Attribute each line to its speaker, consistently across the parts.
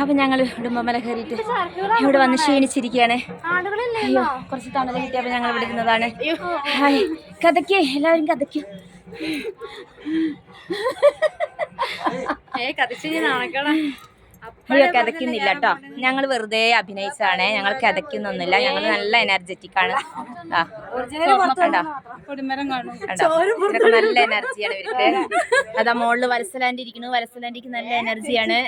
Speaker 1: അപ്പൊ ഞങ്ങൾ ഉടുമ്പമല കയറിയിട്ട് ഇവിടെ വന്ന് ക്ഷീണിച്ചിരിക്കുകയാണ്. അയ്യോ കുറച്ച് തണൽ കിട്ടിയപ്പോ ഞങ്ങൾ ഇവിടെ ഇരുന്നതാണ്. കഥയ്ക്ക് എല്ലാവരും കഥക്കും അയ്യോ കിതയ്ക്കുന്നില്ല കേട്ടോ. ഞങ്ങൾ വെറുതെ അഭിനയിച്ചാണ് ഞങ്ങൾ കിതയ്ക്കുന്നൊന്നുമില്ല ഞങ്ങൾ നല്ല എനർജറ്റിക് ആണ്? നല്ല എനർജിയാണ് ഇവർക്ക് അതാ മോളിൽ വത്സലാൻഡ് ഇരിക്കുന്നു വത്സലാൻഡിക്ക് നല്ല എനർജിയാണ്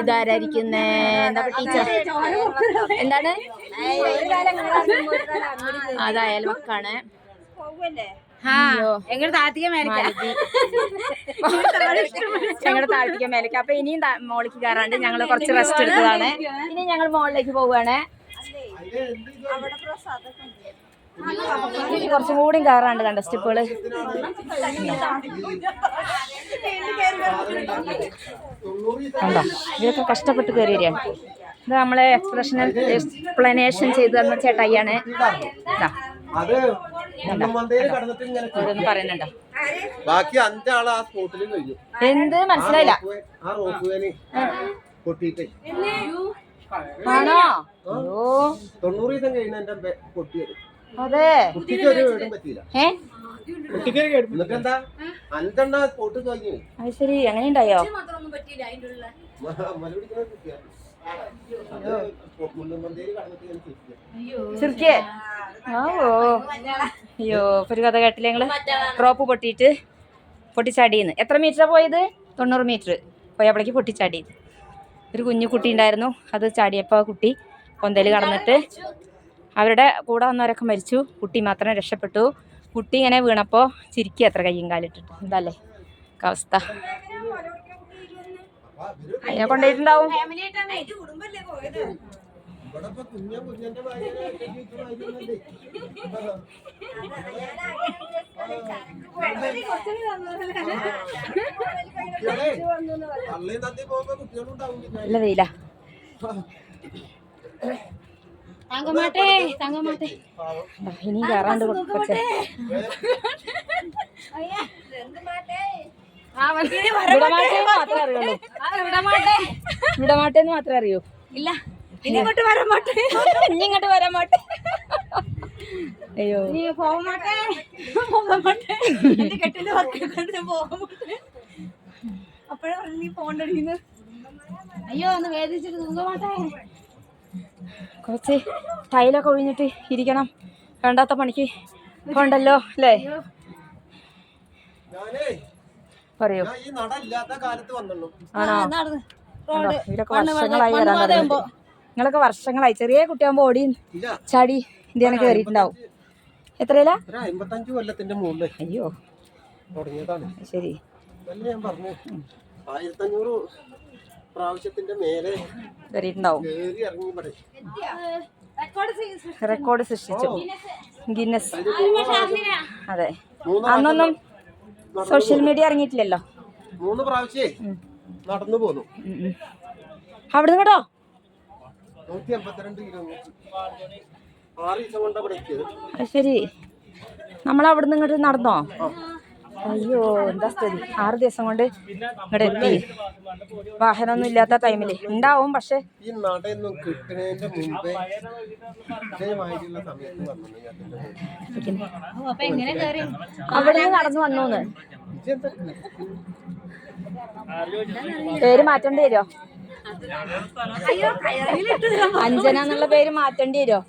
Speaker 1: ഇതാരായിരിക്കുന്നേ? എന്താ ടീച്ചർ? എന്താണ്? അത് അയൽവക്കാണ്
Speaker 2: എങ്ങനെ താഴ്ത്തിക്കാൻ
Speaker 1: മാലതി. ഞങ്ങളുടെ താഴ്ത്തിക്കാൻ മേലേക്ക്? അപ്പൊ ഇനിയും മോളിലേക്ക് കയറാണ്ട് ഞങ്ങൾ കുറച്ച് റെസ്റ്റ് എടുത്തതാണ്. ഇനി ഞങ്ങൾ മോളിലേക്ക് പോവുകയാണ് കുറച്ചും കൂടി കയറാണ്ട് കണ്ട സ്റ്റെപ്പുകൾ. കണ്ടോ ഇതൊക്കെ കഷ്ടപ്പെട്ട് കയറി വരികയാണ് ഇത് നമ്മളെ എക്സ്പ്രഷൻ എക്സ്പ്ലനേഷൻ ചെയ്തു തന്ന ചേട്ടായിയാണ്. ഓരോന്ന് പറയുന്നുണ്ടോ?
Speaker 3: ബാക്കി അഞ്ചാൾ ആ സ്പോട്ടിൽ കഴിഞ്ഞു.
Speaker 1: എന്ത്? മനസ്സിലായില്ല. ആണോ?
Speaker 3: തൊണ്ണൂറ് ദിവസം കഴിഞ്ഞ എന്റെ പൊട്ടിയത്.
Speaker 1: അതെ. ഏ? അത് ശരി. അങ്ങനെ ഉണ്ടായോ. ചിരിക്കേ. ആവോ അയ്യോ ഇപ്പൊ ഒരു കഥ കേട്ടില്ല ഞങ്ങൾ ഡ്രോപ്പ് പൊട്ടിയിട്ട് പൊട്ടിച്ചാടിയെന്ന് എത്ര മീറ്ററാ പോയത്? തൊണ്ണൂറ് മീറ്റർ പോയപ്പോഴേക്ക് പൊട്ടിച്ചാടി. ഒരു കുഞ്ഞു കുട്ടി ഉണ്ടായിരുന്നു. അത് ചാടിയപ്പോൾ ആ കുട്ടി പൊന്തയിൽ കടന്നിട്ട് അവരുടെ കൂടെ വന്നവരൊക്കെ മരിച്ചു. കുട്ടി മാത്രമേ രക്ഷപ്പെട്ടു. കുട്ടി ഇങ്ങനെ വീണപ്പോൾ ചിരിക്കുക അത്ര കയ്യും കാലിട്ടിട്ട് എന്തല്ലേ അവസ്ഥ അതിനെ കൊണ്ടുപോയിട്ടുണ്ടാവും. നല്ല വെയില. ഇനി കയറാണ്ട് വിടമാട്ടേ വിടമാട്ടേന്ന് മാത്രമേ അറിയൂ.
Speaker 2: ഇല്ല. ഇങ്ങോട്ട് വരാൻ മാട്ടെ
Speaker 1: ഇങ്ങോട്ട് വരാൻ മാട്ടെ അയ്യോ.
Speaker 2: നീ പോകാൻ മാട്ടേ പോകാൻ മാട്ടേ എന്റെ കെട്ടിന്റെ വർക്ക് കൊണ്ട് പോകാൻ മാട്ടേ അപ്പോഴേ പറഞ്ഞു നീ പോണ്ടടിന്ന് അയ്യോ ഒന്ന് വേദിച്ചിട്ട് തൂങ്ങ മാട്ടേ
Speaker 1: കുറച്ച് ടൈലൊക്കെ ഒഴിഞ്ഞിട്ട് ഇരിക്കണം. വേണ്ടാത്ത പണിക്ക് പോണ്ടല്ലോ അല്ലേ? പറയൂ. ആണോ? ഇവരൊക്കെ വർഷങ്ങളായി വരാൻ നിങ്ങളൊക്കെ വർഷങ്ങളായി. ചെറിയ കുട്ടിയാകുമ്പോ ഓടി ചാടി ഇന്ത്യനെ കയറിയിട്ടുണ്ടാവും.
Speaker 3: മുകളിൽ
Speaker 1: അയ്യോ. ശരി.
Speaker 3: പ്രാവശ്യത്തിന്റെ മേലെ
Speaker 1: കയറിയിട്ടുണ്ടാവും റെക്കോർഡ് സൃഷ്ടിച്ചു. ഗിന്നസ്. അതെ. അന്നൊന്നും സോഷ്യൽ മീഡിയ ഇറങ്ങിയിട്ടില്ലല്ലോ.
Speaker 3: മൂന്ന് പ്രാവശ്യേ നടന്നു പോന്നു.
Speaker 1: അവിടുന്ന് കേട്ടോ
Speaker 3: നൂറ്റി കിലോമീറ്റർ.
Speaker 1: ശരി. നമ്മൾ അവിടുന്ന് ഇങ്ങോട്ട് നടന്നോ? അയ്യോ എന്താ സ്ഥിതി? ആറ് ദിവസം കൊണ്ട് ഇവിടെ എത്തി. വാഹനമൊന്നും ഇല്ലാത്ത ടൈമിൽ ഉണ്ടാവും പക്ഷെ.
Speaker 3: ഈ നടയൊന്നും കിട്ടുന്നതിന്റെ മുമ്പേ സമയത്ത്
Speaker 1: അവിടുന്ന് നടന്നു വന്നൂന്ന്. പേര് മാറ്റേണ്ടി വരുമോ അഞ്ജന എന്നുള്ള പേര് മാറ്റേണ്ടി വരുമോ.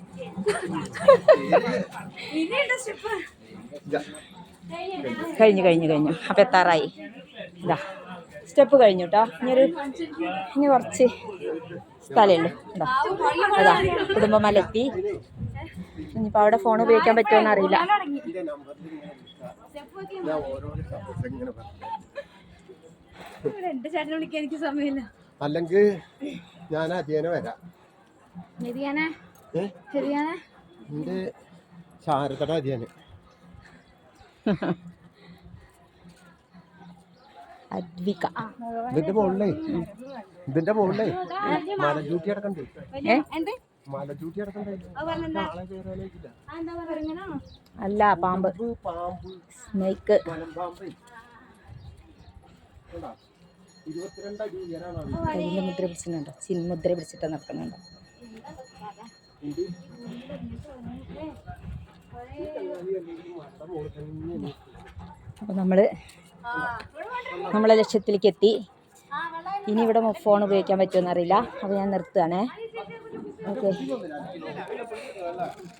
Speaker 1: കഴിഞ്ഞു കഴിഞ്ഞു കഴിഞ്ഞു. അപ്പം എത്താറായി. ഇതാ സ്റ്റെപ്പ് കഴിഞ്ഞു കേട്ടോ ഇനിയൊരു ഇനി കുറച്ച് സ്ഥലമുള്ളൂ ഇതാ അതാ കുടുംബമലെത്തി. ഇനിയിപ്പോൾ അവിടെ ഫോൺ ഉപയോഗിക്കാൻ പറ്റുമോ അറിയില്ല
Speaker 2: എന്റെ എനിക്ക് സമയമില്ല.
Speaker 3: അല്ലെങ്കിൽ ഞാൻ അധ്യയനം വരാം.
Speaker 2: ശരിയാണേ ശരിയാണേ
Speaker 3: എന്റെ ശാരദയുടെ അധ്യയനം
Speaker 1: അദ്വിക.
Speaker 3: ഇതിന്റെ മുകളിലേ. ഇതിന്റെ മുകളിലേ. മല ഡ്യൂട്ടി അടക്കണ്ടേ? മല ഡ്യൂട്ടി അടക്കണ്ടേ?
Speaker 1: അല്ല പാമ്പ്. സ്നേക്ക്. മുദ്ര പിടിച്ചിട്ടുണ്ടോ. ചിന്മുദ്ര പിടിച്ചിട്ട് നടക്കുന്നുണ്ടോ. അപ്പോൾ നമ്മൾ നമ്മളെ ലക്ഷ്യത്തിലേക്ക് എത്തി. ഇനി ഇവിടെ ഫോൺ ഉപയോഗിക്കാൻ പറ്റുമെന്നറിയില്ല അപ്പോൾ ഞാൻ നിർത്തുകയാണേ ഓക്കെ